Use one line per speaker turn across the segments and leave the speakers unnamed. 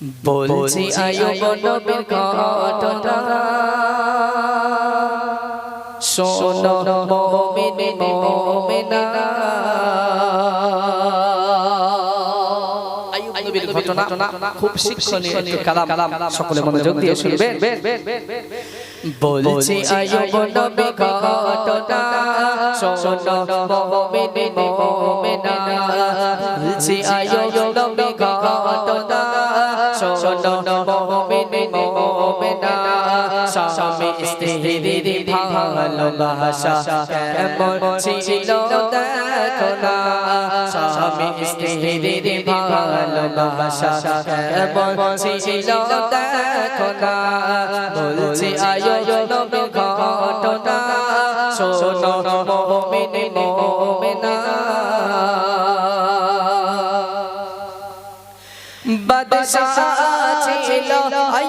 বলছি আয়ুব নবীর ঘটনা শোনো মুমিন মুমিনা আয়ুব নবীর ঘটনা খুব শিক্ষণীয় একটি কালাম। সকলে মনোযোগ দিয়ে শুনবেন বলছি আয়ুব নবী ঘটনা শোনো মুমিন মুমিনা। বলছি আয়ুব নবী ঘটনা স্বামী স্ত্রীর ভালোবাসা কেমন ছিল দেখো না স্বামী স্ত্রীর ভালোবাসা কেমন ছিল দেখো না বলছি আয়ো ঘটনা শোনো মুমিন মুমিনা বাদশাহ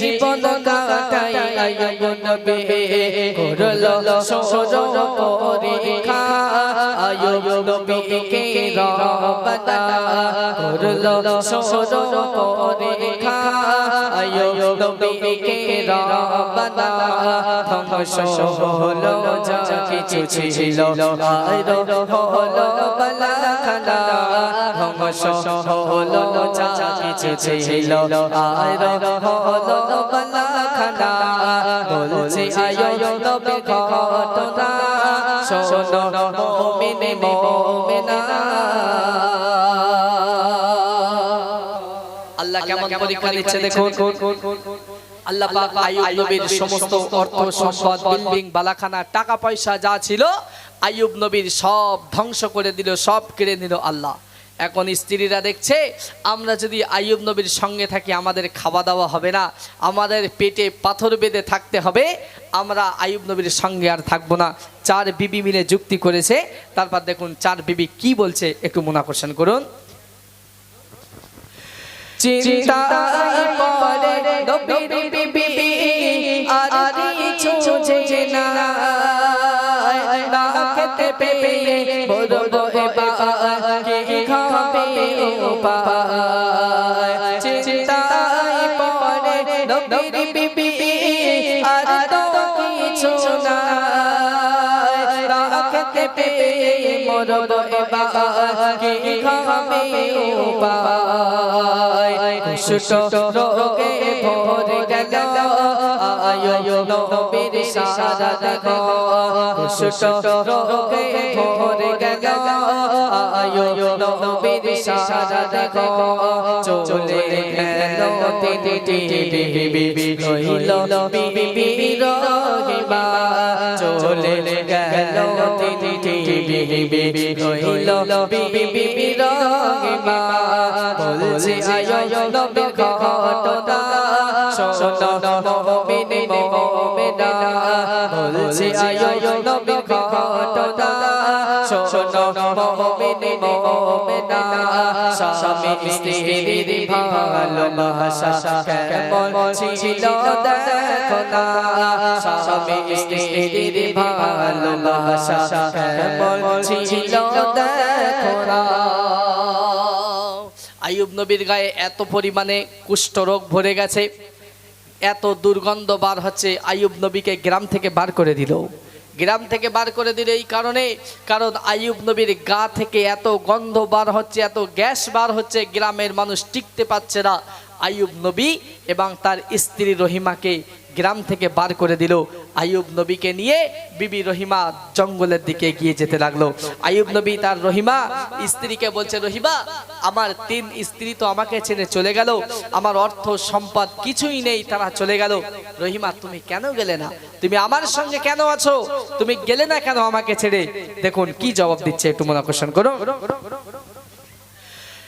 জীবন কাটাই আয়ব নবী করল সরো পরীক্ষা আয়ব নবীকে রবনা করল সরো পরীক্ষা আয়ব নবীকে রবনা ধ্বংস হলো যা কিছু ছিল আর হলো বালাখানা আল্লাহ কেমন পরীক্ষা দিচ্ছে দেখুন আল্লাহ সমস্ত অর্থ সম্পদ বিল্ডিং বালাখানা টাকা পয়সা যা ছিল আইয়ুব নবীর সব ধ্বংস করে দিল সব কেড়ে নিল আল্লাহ এখন স্ত্রীরা দেখছে আমরা যদি আইয়ুব নবীর সঙ্গে থাকি আমাদের খাওয়া দাওয়া হবে না আমাদের পেটে পাথর বেঁধে থাকতে হবে আমরা আইয়ুব নবীর সঙ্গে আর থাকব না। চার বিবি মিলে যুক্তি করেছে তারপর দেখুন চার বিবি কি বলছে একটু মনাকর্ষণ করুন। চিন্তায় আর তো কিছু না খেতে পেয়ে মরবো এবার কি খাবে উপায়। কুষ্ঠ রোগে ভরে গেল। আয়ো নবীর সারা দেখো কুষ্ঠ রোগে ভরে গেল আয়ো নবীর সারা দেখো চলে গেল তিনটি বিবি। রইল বিবি রহিমা। চলে গেল তিনটি বিবি। রইল বিবি রহিমা। বলছে, আয়ো নবী ঘটনা শোনো মুমিন মুমিনা বলছে আয়ো নবী ঘটনা শোনো মুমিন মুমিনা স্বামী স্ত্রীর ভালোবাসা কেমন ছিল দেখো না স্বামী স্ত্রীর ভালোবাসা কেমন ছিল দেখো না আইয়ুব নবীর গায়ে এত পরিমাণে কুষ্ঠরোগ ভরে গেছে। এত দুর্গন্ধ বার হচ্ছে আইয়ুব নবীকে গ্রাম থেকে বার করে দিল। গ্রাম থেকে বার করে দিল এই কারণে, কারণ আইয়ুব নবীর গা থেকে এত গন্ধ বার হচ্ছে, এত গ্যাস বার হচ্ছে, গ্রামের মানুষ টিকতে পারছে না। আইয়ুব নবী এবং তার স্ত্রী রহিমাকে গ্রাম থেকে বার করে দিল। আইয়ুব নবীকে নিয়ে বিবি রহিমা জঙ্গলের দিকে গিয়ে যেতে লাগল। আইয়ুব নবী তার রহিমা স্ত্রীকে বলছে, রহিমা, আমার তিন স্ত্রী তো আমাকে ছেড়ে চলে গেল। আমার অর্থ সম্পদ কিছুই নেই, তারা চলে গেল। রহিমা, তুমি কেন গেলে না? তুমি আমার সঙ্গে কেন আছো? তুমি গেলে না কেন আমাকে ছেড়ে? দেখুন, কি জবাব দিচ্ছে, একটু মনে আকর্ষণ করো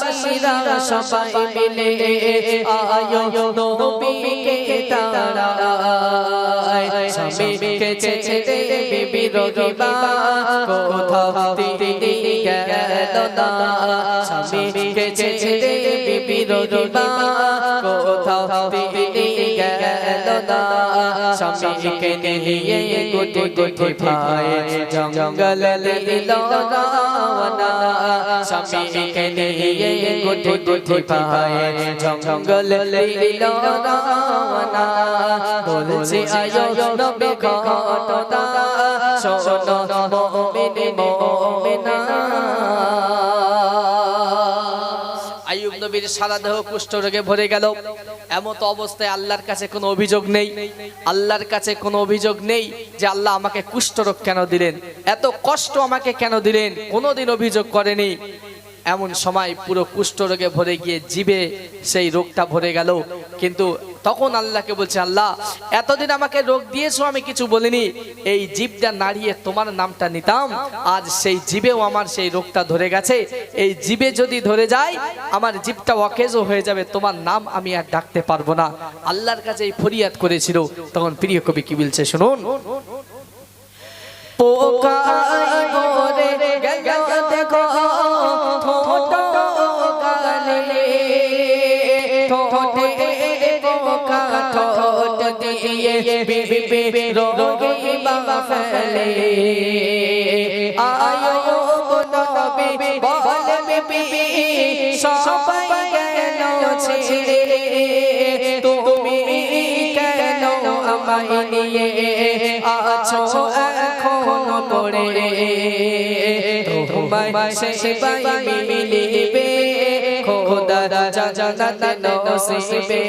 বাসীরা সবাই মিলে আয়ো নবীকে তারায় স্বামীকে ছেড়ে বিবিরোগীবা কোথাও তিনি গেল না স্বামীকে ছেড়ে বিবিরোগীবা কোথাও তিনি গেল না স্বামীকে নিয়ে গুটি গুটি ভাই জঙ্গল লীল রাওনা স্বামীকে নিয়ে গুটি গুটি ভাই জঙ্গল লীল রানা বলছি আয়ো মুমিন মুমিনা নবীর সারা দেহ কুষ্ঠ রোগে ভরে গেল। এমত অবস্থায় আল্লাহর কাছে কোনো অভিযোগ নেই। আল্লাহর কাছে কোনো অভিযোগ নেই যে আল্লাহ আমাকে কুষ্ঠরোগ কেন দিলেন? এত কষ্ট আমাকে কেন দিলেন? কোনোদিন অভিযোগ করেনি। এমন সময় পুরো কুষ্ঠরোগে ভরে গিয়ে জীবে সেই রোগটা ভরে গেল। কিন্তু তখন আল্লাহকে বলছে, আল্লাহ, এতদিন আমাকে রোগ দিয়েছ, আমি কিছু বলিনি। এই জীবটা নাড়িয়ে তোমার নামটা নিতাম। আজ সেই জীবেও আমার সেই রোগটা ধরে গেছে। এই জীবে যদি ধরে যায়, আমার জীবটা অকেজও হয়ে যাবে। তোমার নাম আমি আর ডাকতে পারব না। আল্লাহর কাছে এই ফরিয়াদ করেছিল। তখন প্রিয় কবি কি বলছে, শুনুন। পোকায় বিবি রোগে বাবা ফেলে আয়ো নবী বল বিবি সবাই গেল ছেড়ে তুমি কেন আমায় নিয়ে আছো এখন পড়ে তোমায় সেবাই মিলিবে খোদা জানাতে নসিবে